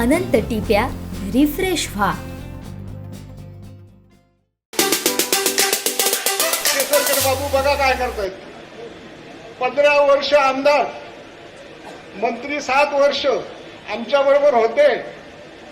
अनंत टिप्या refresh व्हा. बाबू बघा काय करतायत. पंधरा वर्ष आमदार मंत्री सात वर्ष आमच्या बरोबर होते.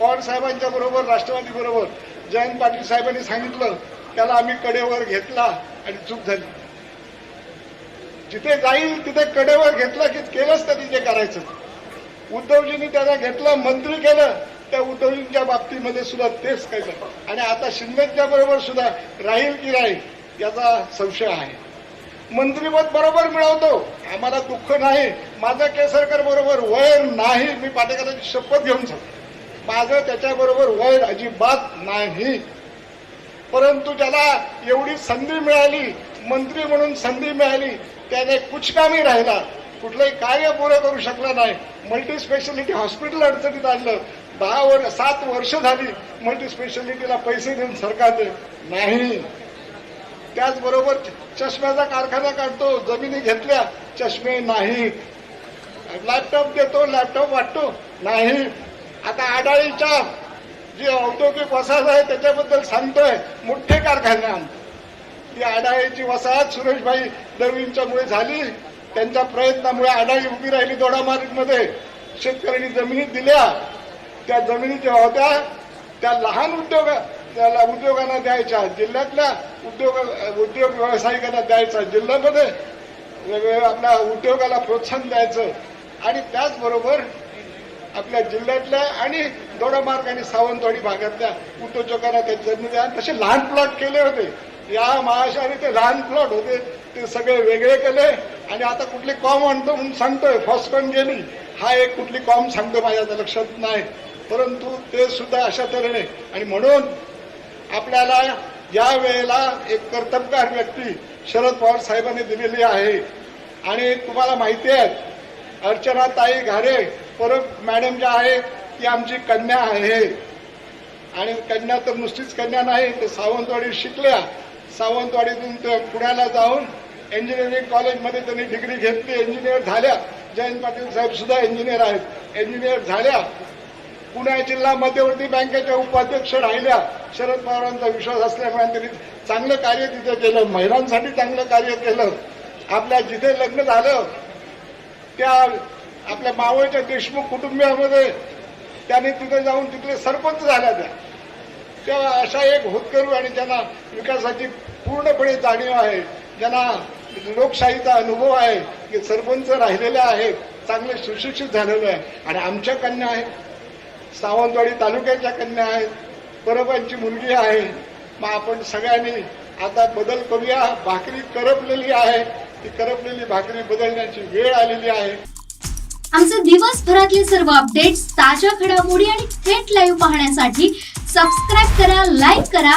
पवार साहेबांच्या बरोबर राष्ट्रवादी बरोबर. जयंत पाटील साहेबांनी सांगितलं त्याला आम्ही कडेवर घेतला आणि चूक झाली. जिथे जाईल तिथे कडेवर घेतला की केलंच त्यांनी जे करायचं. उद्धवजींनी त्याला घेतलं मंत्री केलं त्या उद्धवजींच्या बाबतीमध्ये सुद्धा तेच केलं आणि आता शिंदेच्या बरोबर सुद्धा राहील की राहील याचा संशय आहे. मंत्रीपद बरोबर मिळवतो. आम्हाला दुःख नाही. माझं केसरकर बरोबर वैर नाही. मी पाटेकरांची शपथ घेऊन सांगतो. माझं त्याच्याबरोबर वैर अजिबात नाही. परंतु ज्याला एवढी संधी मिळाली मंत्री म्हणून संधी मिळाली त्याने कुचकामी राहिला. कुठलंही कार्य पुरं करू शकला नाही. मल्टी स्पेशालिटी हॉस्पिटल अडचणीत आणलं. दहा वर सात वर्ष झाली मल्टी स्पेशालिटीला पैसे देऊन सरकार दे नाही. त्याचबरोबर चष्म्याचा कारखाना काढतो जमिनी घेतल्या चष्मे नाहीत लॅपटॉप देतो लॅपटॉप वाटतो नाही. आता आडाळीच्या जी औद्योगिक वसाहत आहे त्याच्याबद्दल सांगतोय. मोठे कारखाने आणतो ती आडाळीची वसाहत सुरेशभाई दळवींच्यामुळे झाली. त्यांच्या प्रयत्नामुळे आडाळी उभी राहिली दोडामार्गमध्ये शेतकऱ्यांनी जमिनी दिल्या. त्या जमिनी ज्या होत्या त्या लहान उद्योग त्याला उद्योगांना द्यायच्या. जिल्ह्यातल्या उद्योग उद्योग व्यावसायिकांना द्यायचा. जिल्ह्यामध्ये वेगवेगळ्या आपल्या उद्योगाला प्रोत्साहन द्यायचं. आणि त्याचबरोबर आपल्या जिल्ह्यातल्या आणि दोडामार्ग आणि सावंतवाडी भागातल्या उद्योजकांना त्या जमिनी द्या. तसे लहान प्लॉट केले होते. या महाराष्ट्राने ते लहान प्लॉट होते. ते सगळे वेगळे केले. आणि आता कुठली कॉम आणतो म्हणून सांगतोय. फॉस्कॉन गेली हा एक कुठली कॉम सांगतो माझ्या लक्षात नाही. परंतु ते सुद्धा अशा तऱ्हेने. आणि म्हणून आपल्याला या वेळेला एक कर्तबगार व्यक्ती शरद पवार साहेबांनी दिलेली आहे. आणि तुम्हाला माहिती आहे अर्चना ताई घारे परब मॅडम ज्या आहे ती आमची कन्या आहे. आणि कन्या तर नुसतीच कन्या नाही तर सावंतवाडी शिकल्या. सावंतवाडीतून पुण्याला जाऊन इंजिनिअरिंग कॉलेजमध्ये त्यांनी डिग्री घेतली इंजिनियर झाल्या. जयंत पाटील साहेब सुद्धा इंजिनियर आहेत. इंजिनियर झाल्या. पुणे जिल्हा मध्यवर्ती बँकेच्या उपाध्यक्ष राहिल्या. शरद पवारांचा विश्वास असल्यामुळे त्यांनी चांगलं कार्य तिथे केलं. महिलांसाठी चांगलं कार्य केलं. आपल्या जिथे लग्न झालं त्या आपल्या मावळच्या देशमुख कुटुंबियामध्ये त्यांनी तिथे जाऊन तिथले सरपंच झाल्या त्या. तेव्हा अशा एक होतकरू आणि ज्यांना विकासाची पूर्णपणे जाणीव आहे ज्यांना लोकशाहीचा अनुभव आहे की सरपंच राहिलेले आहेत चांगले सुशिक्षित झालेले आहे आणि आमच्या कन्या आहेत. सावंतवाडी तालुक्याच्या कन्या आहेत. परबांची मुलगी आहे. मग आपण सगळ्यांनी आता बदल करूया. भाकरी करपलेली आहे. ती करपलेली भाकरी बदलण्याची वेळ आलेली आहे. आमचे दिवसभरातले सर्व अपडेट्स ताज्या घडामोडी आणि थेट लाईव्ह पाहण्यासाठी सबस्क्राईब करा लाईक करा